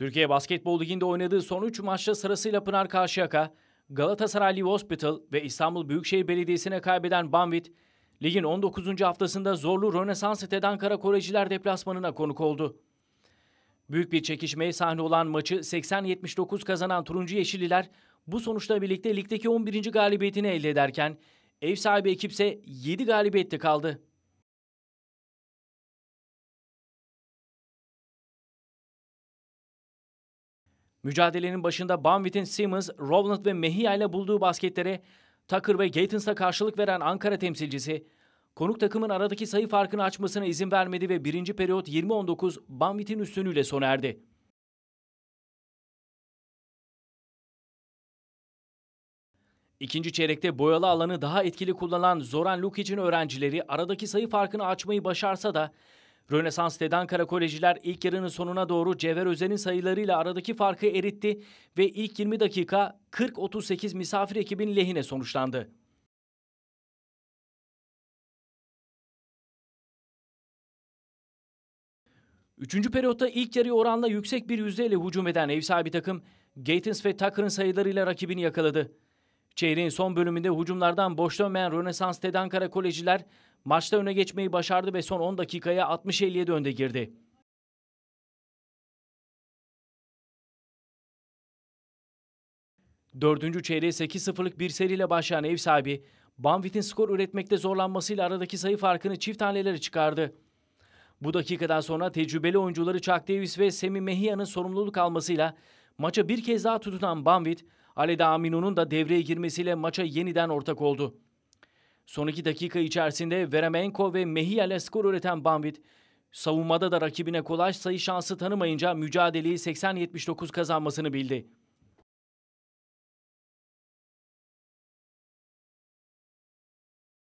Türkiye Basketbol Ligi'nde oynadığı son 3 maçta sırasıyla Pınar Karşıyaka, Galatasaray Live Hospital ve İstanbul Büyükşehir Belediyesi'ne kaybeden Banvit, ligin 19. haftasında zorlu Rönesans Ted Ankara deplasmanına konuk oldu. Büyük bir çekişmeye sahne olan maçı 80-79 kazanan Turuncu Yeşilliler bu sonuçla birlikte ligdeki 11. galibiyetini elde ederken ev sahibi ekipse 7 galibiyette kaldı. Mücadelenin başında Banvit'in Simmons, Rowland ve Mejia ile bulduğu basketlere Tucker ve Gatens'a karşılık veren Ankara temsilcisi, konuk takımın aradaki sayı farkını açmasına izin vermedi ve birinci periyot 20-19 Banvit'in üstünlüğüyle sona erdi. İkinci çeyrekte boyalı alanı daha etkili kullanan Zoran Lukic'in öğrencileri aradaki sayı farkını açmayı başarsa da Rönesans Ankara Kolejiler ilk yarının sonuna doğru Cevher Özen'in sayılarıyla aradaki farkı eritti ve ilk 20 dakika 40-38 misafir ekibin lehine sonuçlandı. Üçüncü periyotta ilk yarı oranla yüksek bir yüzdeyle hücum eden ev sahibi takım Gatens ve Tucker'ın sayılarıyla rakibini yakaladı. Çeyreğin son bölümünde hücumlardan boş dönmeyen Rönesans Ankara Kolejiler maçta öne geçmeyi başardı ve son 10 dakikaya 60-57 önde girdi. Dördüncü çeyreğe 8-0'lık bir seriyle başlayan ev sahibi, Banvit'in skor üretmekte zorlanmasıyla aradaki sayı farkını çift hanelere çıkardı. Bu dakikadan sonra tecrübeli oyuncuları Chuck Davis ve Semi Mehia'nın sorumluluk almasıyla maça bir kez daha tutunan Banvit, Aleda Amino'nun da devreye girmesiyle maça yeniden ortak oldu. Son iki dakika içerisinde Veremenko ve Mejia ile skor üreten Banvit, savunmada da rakibine kolay sayı şansı tanımayınca mücadeleyi 80-79 kazanmasını bildi.